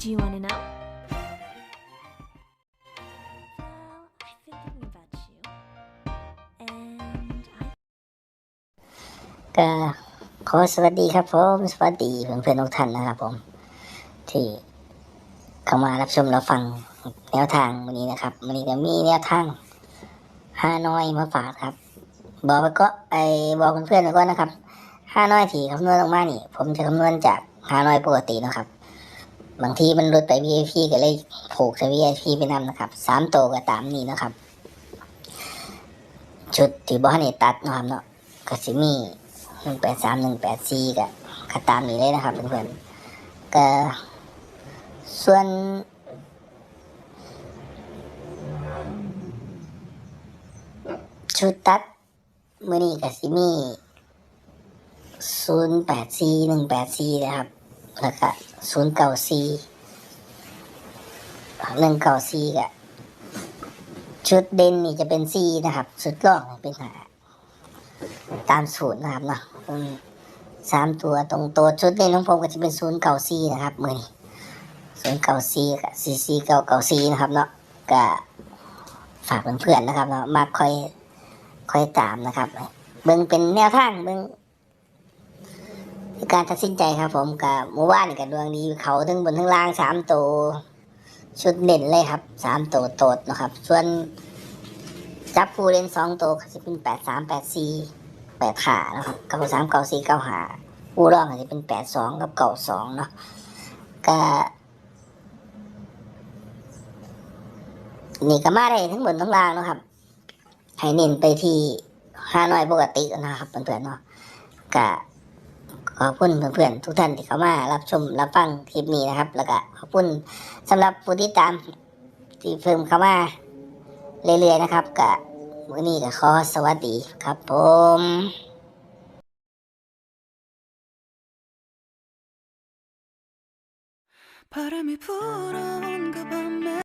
Do you want to know? Well, I've been thinking about you. And I ก็ขอสวัสดีครับผม สวัสดีเพื่อนๆทุกท่านนะครับผม ที่เข้ามารับชมรับฟังแนวทางวันนี้นะครับวันนี้ก็มีแนวทางฮานอยมาฝากครับ บอกไปก็ไอบอกเพื่อนๆไปก่อนนะครับฮานอยที่คำนวณออกมานี่ ผมจะคำนวณจากฮานอยปกตินะครับ บางทีมันลดไป VIP ก็เลยผูกใช้ VIP ไปนำนะครับสามโตวก็ตามนี้นะครับ ชุดที่บอสนี่ตัดนาะครับเนาะก็สิมีหนึ่งแปดสามหนึ่งแปดสี่ก็ก็ตามนี้เลยนะครับเพื่อนๆก็ส่วนชุดตัดมือนี้ก็สิมีศูนย์แปดสี่หนึ่งแปดสี่นะครับ แล้วก็ศูนย์เก้าสี่หนึ่งเก้าสี่ก็ชุดเด่นนี่จะเป็นสี่นะครับชุดรองเป็นหาตามสูตรนะครับเนาะสามตัวตรงตัวชุดเล่นของผมก็จะเป็นศูนย์เก่าซีนะครับมือนี้ศูนย์เก่าซีกับซีซีเก่าเก่าซีนะครับเนาะก็ฝากเพื่อนๆนะครับเนาะมาคอยคอยตามนะครับเบิ่งเป็นแนวทางเบิ่ง การตัดสินใจครับผมกับเมื่อวาดีกับดวงดีเขาทั้งบนทั้งล่างสามตัวชุดเด่นเลยครับสามตัวโตดนะครับส่วนจับผู้เล่นสองตัวก็จะเป็นแปดสามแปดสี่แปดขานะครับเก้าสามเก้าสี่เก้าหาผู้รองก็จะเป็นแปดสองกับเก้าสองเนาะก็นี่ก็มาได้ทั้งบนทั้งล่างนะครับให้เน้นไปที่ห้าน้อยปกตินะครับเพื่อนๆเนาะก็ ขอบคุณเพื่อนๆทุกท่านที่เข้ามารับชมรับฟังคลิปนี้นะครับ แล้วก็ขอบคุณสำหรับผู้ที่ตามที่เพิ่มเข้ามา เรื่อยๆนะครับกะมื้อนี้ก็ขอสวัสดีครับผม 바람이 불어온 그 밤에